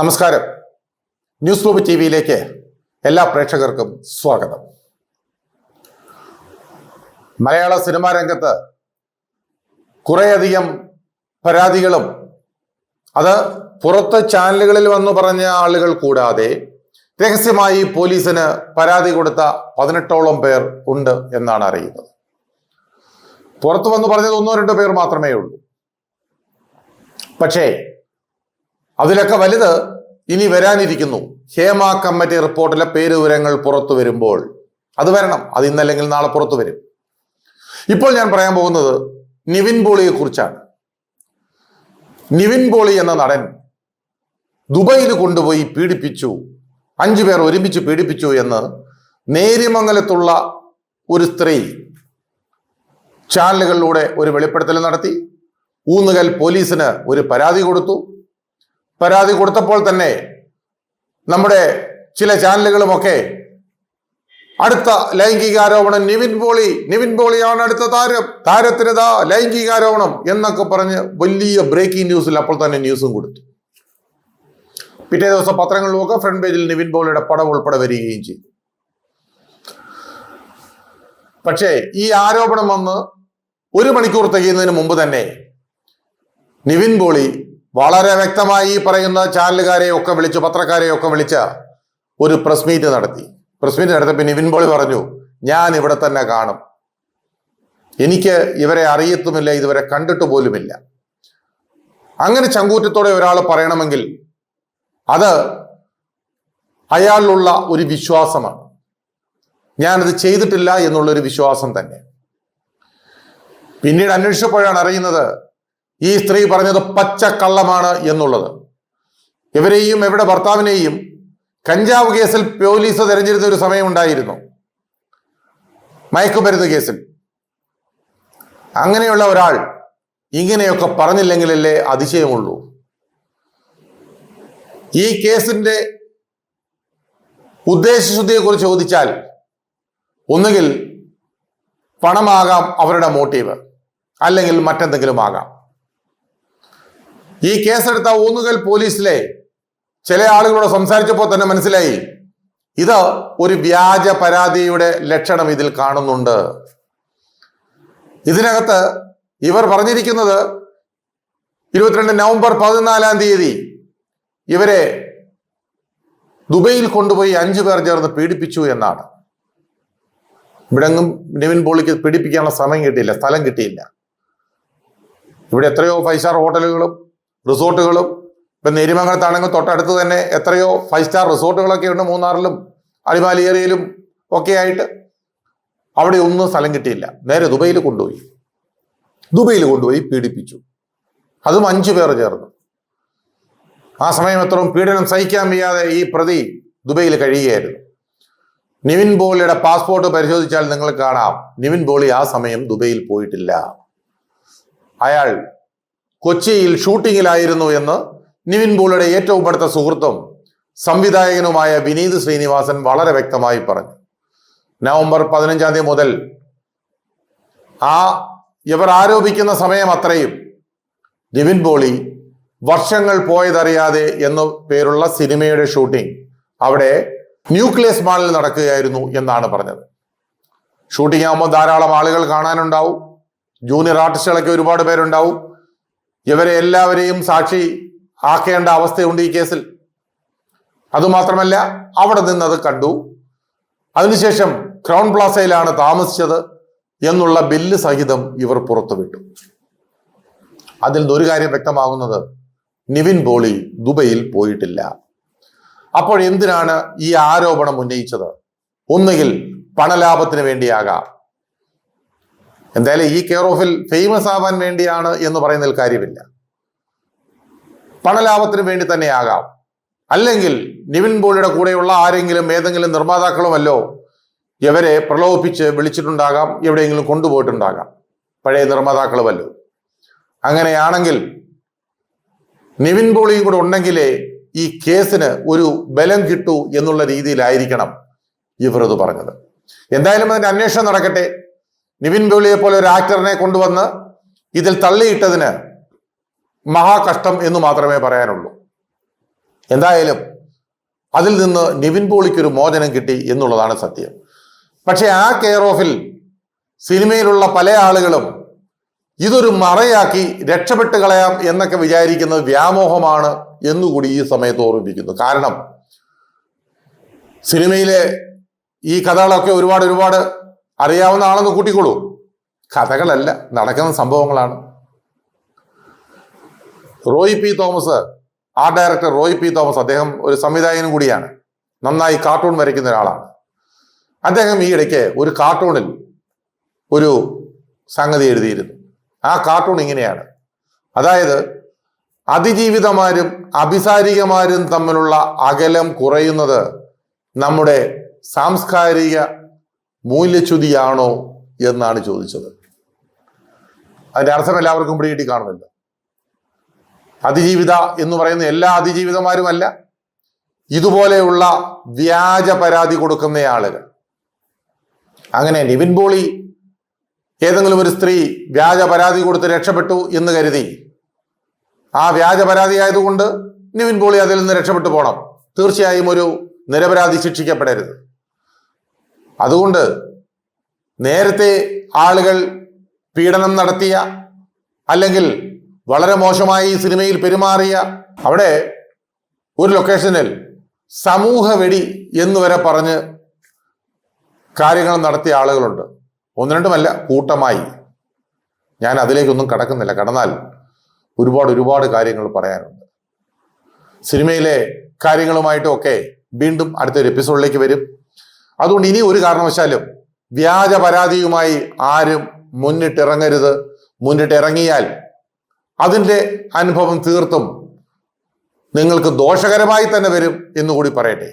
നമസ്കാരം. News lobe T വിയിലേക്ക് എല്ലാ പ്രേക്ഷകർക്കും സ്വാഗതം. മലയാള സിനിമാ രംഗത്ത് കുറേയധികം പരാതികളും അത് പുറത്ത് ചാനലുകളിൽ വന്നു പറഞ്ഞ ആളുകൾ കൂടാതെ രഹസ്യമായി പോലീസിന് പരാതി കൊടുത്ത പതിനെട്ടോളം പേർ ഉണ്ട് എന്നാണ് അറിയുന്നത്. പുറത്തു വന്ന് പറഞ്ഞത് ഒന്നോ രണ്ടോ പേർ മാത്രമേ ഉള്ളൂ. പക്ഷേ അതിലൊക്കെ വലുത് ഇനി വരാനിരിക്കുന്നു. ഹേമ കമ്മിറ്റി റിപ്പോർട്ടിലെ പേര് വിവരങ്ങൾ പുറത്തു വരുമ്പോൾ അത് വരണം. അത് ഇന്നല്ലെങ്കിൽ നാളെ പുറത്തു വരും. ഇപ്പോൾ ഞാൻ പറയാൻ പോകുന്നത് നിവിൻ പോളിയെ കുറിച്ചാണ്. നിവിൻ പോളി എന്ന നടൻ ദുബൈയിൽ കൊണ്ടുപോയി പീഡിപ്പിച്ചു. അഞ്ചു പേർ ഒരുമിച്ച് പീഡിപ്പിച്ചു എന്ന് നേര്യമംഗലത്തുള്ള ഒരു സ്ത്രീ ചാനലുകളിലൂടെ ഒരു വെളിപ്പെടുത്തൽ നടത്തി. ഊന്നുകൽ പോലീസിന് ഒരു പരാതി കൊടുത്തു. പരാതി കൊടുത്തപ്പോൾ തന്നെ നമ്മുടെ ചില ചാനലുകളുമൊക്കെ അടുത്ത ലൈംഗികാരോപണം നിവിൻ പോളി നിവിൻ പോളിയാണ് അടുത്ത താരം. താരത്തിനതാ ലൈംഗികാരോപണം എന്നൊക്കെ പറഞ്ഞ് വലിയ ബ്രേക്കിംഗ് ന്യൂസിൽ അപ്പോൾ തന്നെ ന്യൂസും കൊടുത്തു. പിറ്റേ ദിവസം പത്രങ്ങളിലുമൊക്കെ ഫ്രണ്ട് പേജിൽ നിവിൻ പോളിയുടെ പടം ഉൾപ്പെടെ വരികയും ചെയ്തു. പക്ഷേ ഈ ആരോപണം വന്ന് ഒരു മണിക്കൂർ തികയുന്നതിന് മുമ്പ് തന്നെ നിവിൻ പോളി വളരെ വ്യക്തമായി ഈ പറയുന്ന ചാനലുകാരെ ഒക്കെ വിളിച്ച് പത്രക്കാരെ ഒക്കെ വിളിച്ച ഒരു പ്രസ് മീറ്റ് നടത്തി. പ്രസ് മീറ്റ് നടത്തിയപ്പോൾ നിവിൻ പോളി പറഞ്ഞു ഞാൻ ഇവിടെ തന്നെ കാണും. എനിക്ക് ഇവരെ അറിയത്തുമില്ല ഇതുവരെ കണ്ടിട്ട് പോലുമില്ല. അങ്ങനെ ചങ്കൂറ്റത്തോടെ ഒരാൾ പറയണമെങ്കിൽ അത് അയാളിലുള്ള ഒരു വിശ്വാസമാണ്. ഞാനത് ചെയ്തിട്ടില്ല എന്നുള്ളൊരു വിശ്വാസം തന്നെ. പിന്നീട് അന്വേഷിച്ചപ്പോഴാണ് അറിയുന്നത് ഈ സ്ത്രീ പറഞ്ഞത് പച്ചക്കള്ളമാണ് എന്നുള്ളത്. ഇവരെയും ഇവരുടെ ഭർത്താവിനെയും കഞ്ചാവ് കേസിൽ പോലീസ് തെരഞ്ഞെടുത്ത ഒരു സമയമുണ്ടായിരുന്നു മയക്കുമരുന്ന് കേസിൽ. അങ്ങനെയുള്ള ഒരാൾ ഇങ്ങനെയൊക്കെ പറഞ്ഞില്ലെങ്കിലല്ലേ അതിശയമുള്ളൂ. ഈ കേസിന്റെ ഉദ്ദേശശുദ്ധിയെക്കുറിച്ച് ചോദിച്ചാൽ ഒന്നുകിൽ പണമാകാം അവരുടെ മോട്ടീവ് അല്ലെങ്കിൽ മറ്റെന്തെങ്കിലും ആകാം. ഈ കേസെടുത്ത ഊന്നുകൽ പോലീസിലെ ചില ആളുകളോട് സംസാരിച്ചപ്പോൾ തന്നെ മനസ്സിലായി. ഇത് ഒരു വ്യാജ പരാതിയുടെ ലക്ഷണം ഇതിൽ കാണുന്നുണ്ട്. ഇതിനകത്ത് ഇവർ പറഞ്ഞിരിക്കുന്നത് ഇരുപത്തിരണ്ട് നവംബർ പതിനാലാം തീയതി ഇവരെ ദുബൈയിൽ കൊണ്ടുപോയി അഞ്ചു പേർ ചേർന്ന് പീഡിപ്പിച്ചു എന്നാണ്. ഇവിടെങ്ങും നിവിൻ പോളിക്ക് പീഡിപ്പിക്കാനുള്ള സമയം കിട്ടിയില്ല സ്ഥലം കിട്ടിയില്ല. ഇവിടെ എത്രയോ ഫൈവ് സ്റ്റാർ ഹോട്ടലുകളും റിസോർട്ടുകളും ഇപ്പം നേരിമംഗലത്താണെങ്കിൽ തൊട്ടടുത്ത് തന്നെ എത്രയോ ഫൈവ് സ്റ്റാർ റിസോർട്ടുകളൊക്കെ ഉണ്ട് മൂന്നാറിലും അടിമാലി ഏരിയയിലും ഒക്കെ ആയിട്ട്. അവിടെ ഒന്നും സ്ഥലം കിട്ടിയില്ല. നേരെ ദുബൈയിൽ കൊണ്ടുപോയി. ദുബൈയിൽ കൊണ്ടുപോയി പീഡിപ്പിച്ചു. അതും അഞ്ചു പേർ ചേർന്നു. ആ സമയം എത്രയും പീഡനം സഹിക്കാൻ വയ്യാതെ ഈ പ്രതി ദുബൈയിൽ കഴിയുകയായിരുന്നു. നിവിൻ ബോളിയുടെ പാസ്പോർട്ട് പരിശോധിച്ചാൽ നിങ്ങൾ കാണാം. നിവിൻ ബോളി ആ സമയം ദുബൈയിൽ പോയിട്ടില്ല. അയാൾ കൊച്ചിയിൽ ഷൂട്ടിങ്ങിലായിരുന്നു എന്ന് നിവിൻ പോളിയുടെ ഏറ്റവും അടുത്ത സുഹൃത്തും സംവിധായകനുമായ വിനീത് ശ്രീനിവാസൻ വളരെ വ്യക്തമായി പറഞ്ഞു. നവംബർ പതിനഞ്ചാം തീയതി മുതൽ ആ ഇവർ ആരോപിക്കുന്ന സമയം അത്രയും. നിവിൻ പോളി വർഷങ്ങൾ പോയതറിയാതെ എന്ന പേരുള്ള സിനിമയുടെ ഷൂട്ടിംഗ് അവിടെ ന്യൂക്ലിയസ് മാളിൽ നടക്കുകയായിരുന്നു എന്നാണ് പറഞ്ഞത്. ഷൂട്ടിംഗ് ആകുമ്പോൾ ധാരാളം ആളുകൾ കാണാനുണ്ടാവും. ജൂനിയർ ആർട്ടിസ്റ്റുകളൊക്കെ ഒരുപാട് പേരുണ്ടാവും. ഇവരെ എല്ലാവരെയും സാക്ഷി ആക്കേണ്ട അവസ്ഥയുണ്ട് ഈ കേസിൽ. അതുമാത്രമല്ല അവിടെ നിന്ന് അത് കണ്ടു. അതിനുശേഷം ക്രൗൺ പ്ലാസയിലാണ് താമസിച്ചത് എന്നുള്ള ബില്ല് സഹിതം ഇവർ പുറത്തുവിട്ടു. അതിൽ ഒരു കാര്യം വ്യക്തമാകുന്നത് നിവിൻ പോളി ദുബൈയിൽ പോയിട്ടില്ല. അപ്പോൾ എന്തിനാണ് ഈ ആരോപണം ഉന്നയിച്ചത്? ഒന്നുകിൽ പണലാഭത്തിന് വേണ്ടിയാകാം എന്തായാലും ഈ കെയർ ഓഫിൽ ഫേമസ് ആവാൻ വേണ്ടിയാണ് എന്ന് പറയുന്നതിൽ കാര്യമില്ല. പണലാഭത്തിന് വേണ്ടി തന്നെ ആകാം അല്ലെങ്കിൽ നിവിൻ പോളിയുടെ കൂടെയുള്ള ആരെങ്കിലും ഏതെങ്കിലും നിർമ്മാതാക്കളുമല്ലോ ഇവരെ പ്രലോഭിപ്പിച്ച് വിളിച്ചിട്ടുണ്ടാകാം എവിടെയെങ്കിലും കൊണ്ടുപോയിട്ടുണ്ടാകാം. പഴയ നിർമ്മാതാക്കളുമല്ലോ. അങ്ങനെയാണെങ്കിൽ നിവിൻ പോളിയും കൂടെ ഉണ്ടെങ്കിലേ ഈ കേസിന് ഒരു ബലം കിട്ടൂ എന്നുള്ള രീതിയിലായിരിക്കണം ഇവർ ഇത് പറഞ്ഞത്. എന്തായാലും അതിന്റെ അന്വേഷണം നടക്കട്ടെ. നിവിൻ പോളിയെ പോലെ ഒരു ആക്ടറിനെ കൊണ്ടുവന്ന് ഇതിൽ തള്ളിയിട്ടതിന് മഹാകഷ്ടം എന്ന് മാത്രമേ പറയാനുള്ളൂ. എന്തായാലും അതിൽ നിന്ന് നിവിൻ പോളിക്കൊരു മോചനം കിട്ടി എന്നുള്ളതാണ് സത്യം. പക്ഷെ ആ കെയർ ഓഫിൽ സിനിമയിലുള്ള പല ആളുകളും ഇതൊരു മറയാക്കി രക്ഷപ്പെട്ട് കളയാം എന്നൊക്കെ വിചാരിക്കുന്നത് വ്യാമോഹമാണ് എന്നുകൂടി ഈ സമയത്ത് ഓർമ്മിപ്പിക്കുന്നു. കാരണം സിനിമയിലെ ഈ കഥകളൊക്കെ ഒരുപാട് ഒരുപാട് അറിയാവുന്ന ആളെന്ന് കൂട്ടിക്കോളൂ. കഥകളല്ല നടക്കുന്ന സംഭവങ്ങളാണ്. Roy P Thomas art director Roy P Thomas അദ്ദേഹം ഒരു സംവിധായകനും കൂടിയാണ്. നന്നായി കാർട്ടൂൺ വരയ്ക്കുന്ന ഒരാളാണ്. അദ്ദേഹം ഈ ഇടയ്ക്ക് ഒരു കാർട്ടൂണിൽ ഒരു സംഗതി എഴുതിയിരുന്നു. ആ കാർട്ടൂൺ ഇങ്ങനെയാണ്. അതായത് അതിജീവിതമാരും അഭിസാരികമാരും തമ്മിലുള്ള അകലം കുറയുന്നത് നമ്മുടെ സാംസ്കാരിക മൂല്യച്യുതിയാണോ എന്നാണ് ചോദിച്ചത്. അതിന്റെ അർത്ഥം എല്ലാവർക്കും പിടികിട്ടി കാണുമല്ലോ അതിജീവിത എന്ന് പറയുന്ന എല്ലാ അതിജീവിതമാരുമല്ല ഇതുപോലെയുള്ള വ്യാജ പരാതി കൊടുക്കുന്ന ആളുകൾ. അങ്ങനെ നിവിൻ പോളി ഏതെങ്കിലും ഒരു സ്ത്രീ വ്യാജ പരാതി കൊടുത്ത് രക്ഷപ്പെട്ടു എന്ന് കരുതി ആ വ്യാജ പരാതി ആയതുകൊണ്ട് നിവിൻ പോളി അതിൽ നിന്ന് രക്ഷപ്പെട്ടു പോകണം തീർച്ചയായും ഒരു നിരപരാധി ശിക്ഷിക്കപ്പെടരുത്. അതുകൊണ്ട് നേരത്തെ ആളുകൾ പീഡനം നടത്തിയ അല്ലെങ്കിൽ വളരെ മോശമായി സിനിമയിൽ പെരുമാറിയ അവിടെ ഒരു ലൊക്കേഷനിൽ സമൂഹ വെടി എന്ന് വരെ പറഞ്ഞ് കാര്യങ്ങൾ നടത്തിയ ആളുകളുണ്ട്. ഒന്ന് രണ്ടുമല്ല കൂട്ടമായി. ഞാൻ അതിലേക്കൊന്നും കടക്കുന്നില്ല. കടന്നാൽ ഒരുപാട് ഒരുപാട് കാര്യങ്ങൾ പറയാനുണ്ട്. സിനിമയിലെ കാര്യങ്ങളുമായിട്ടും ഒക്കെ വീണ്ടും അടുത്തൊരു എപ്പിസോഡിലേക്ക് വരും. അതുകൊണ്ട് ഇനി ഒരു കാരണവശാലും വ്യാജ പരാതിയുമായി ആരും മുന്നിട്ടിറങ്ങരുത്. മുന്നിട്ടിറങ്ങിയാൽ അതിന്റെ അനുഭവം തീർത്തും നിങ്ങൾക്ക് ദോഷകരമായി തന്നെ വരും എന്നുകൂടി പറയട്ടെ.